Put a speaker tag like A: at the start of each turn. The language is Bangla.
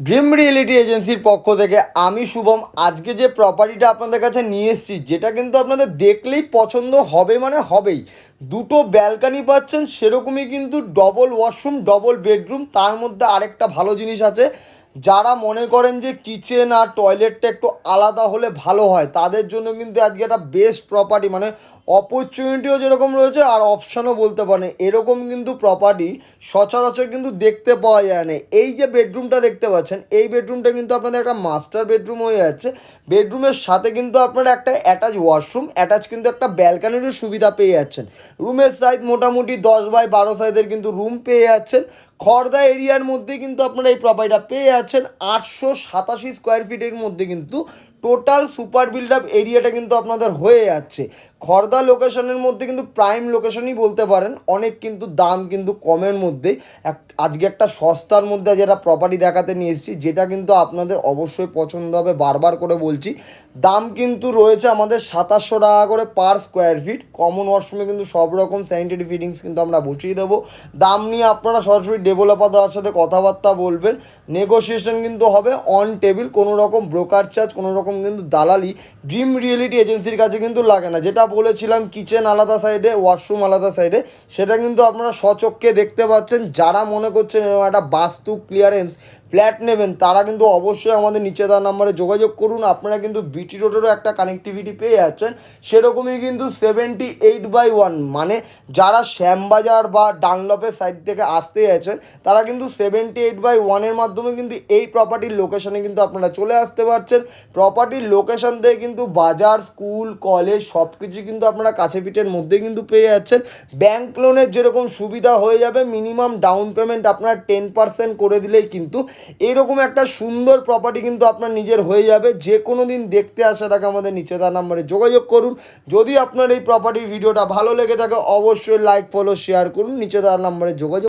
A: ড্রিম রিয়েলিটি এজেন্সির পক্ষ থেকে আমি শুভম। আজকে যে প্রপার্টিটা আপনাদের কাছে নিয়ে এসেছি, যেটা কিন্তু আপনাদের দেখলেই পছন্দ হবে মানে হবেই। দুটো ব্যালকানি পাচ্ছেন, সেরকমই কিন্তু ডবল ওয়াশরুম ডবল বেডরুম তার মধ্যে আরেকটা ভালো জিনিস আছে। যারা মনে করেন যে কিচেন আর টয়লেটটা একটু আলাদা হলে ভালো হয়, তাদের জন্য কিন্তু আজকে একটা বেস্ট প্রপার্টি মানে অপরচুনিটিও যেরকম রয়েছে আর অপশানও বলতে পারেন। এরকম কিন্তু প্রপার্টি সচরাচর কিন্তু দেখতে পাওয়া যায় না। এই যে বেডরুমটা দেখতে পাচ্ছেন, এই বেডরুমটা কিন্তু আপনাদের একটা মাস্টার বেডরুম হয়ে যাচ্ছে। বেডরুমের সাথে কিন্তু আপনারা একটা অ্যাটাচ ওয়াশরুম অ্যাটাচ কিন্তু একটা ব্যালকানিরও সুবিধা পেয়ে যাচ্ছেন। রুমের সাইজ মোটামুটি দশ বাই বারো সাইজের কিন্তু রুম পেয়ে যাচ্ছেন। খড়দা এরিয়ার মধ্যে কিন্তু আপনারা এই প্রপার্টিটা পেয়ে যাচ্ছেন আটশো সাতাশি স্কোয়ার ফিটের মধ্যে কিন্তু টোটাল সুপার বিল্ড আপ এরিয়াটা কিন্তু আপনাদের হয়ে যাচ্ছে। খড়দা লোকেশনের মধ্যে কিন্তু প্রাইম লোকেশনই বলতে পারেন, অনেক কিন্তু দাম কিন্তু কমের মধ্যে এক, আজকে একটা সস্তার মধ্যে যেটা প্রপার্টি দেখাতে নিয়ে এসেছি, যেটা কিন্তু আপনাদের অবশ্যই পছন্দ হবে, বারবার করে বলছি। দাম কিন্তু রয়েছে আমাদের সাতাশশো টাকা করে পার স্কোয়ার ফিট কমন ওয়াশরুমে কিন্তু সব রকম স্যানিটারি ফিটিংস কিন্তু আমরা বসিয়ে দেবো। দাম নিয়ে আপনারা সরাসরি ডেভেলপার দেওয়ার সাথে কথাবার্তা বলবেন। নেগোসিয়েশন কিন্তু হবে অন টেবিল কোনো রকম ব্রোকার চার্জ কোনো রকম কিন্তু দালালি ড্রিম রিয়েলিটি এজেন্সির কাছে কিন্তু লাগে না। যেটা বলেছিলাম কিচেন আলাদা সাইডে ওয়াশরুম আলাদা সাইডে সেটা কিন্তু আপনারা স্বচক্ষে দেখতে পাচ্ছেন। যারা মনে করছেন একটা বাস্তু ক্লিয়ারেন্স ফ্ল্যাট নেবেন, তারা কিন্তু অবশ্যই আমাদের নিচে দেওয়া নাম্বারে যোগাযোগ করুন। আপনারা কিন্তু বিটি রোডেরও একটা কানেক্টিভিটি পেয়ে যাচ্ছেন। সেরকমই কিন্তু সেভেন্টি এইট বাই ওয়ান মানে যারা শ্যামবাজার বা ডানলপের সাইড থেকে আসতে যাচ্ছেন, তারা কিন্তু সেভেন্টি এইট বাই ওয়ানের মাধ্যমে কিন্তু এই প্রপার্টির লোকেশনে কিন্তু আপনারা চলে আসতে পারছেন। প্রপার্টির লোকেশন থেকে কিন্তু বাজার স্কুল কলেজ সব কিছু কিন্তু আপনারা কাছে পিঠের মধ্যে কিন্তু পেয়ে যাচ্ছেন। ব্যাংক লোনের যেরকম সুবিধা হয়ে যাবে মিনিমাম ডাউন পেমেন্ট আপনারা টেন পার্সেন্ট করে দিলেই কিন্তু এরকম একটা সুন্দর প্রপার্টি কিন্তু আপনার নিজের হয়ে যাবে। যে কোনো দিন দেখতে আগে আমাদের নিচে তার নাম্বারে যোগাযোগ করুন। যদি আপনার এই প্রপার্টির ভিডিওটা ভালো লেগে থাকে, অবশ্যই লাইক ফলো শেয়ার করুন। নিচে তার নাম্বারে যোগাযোগ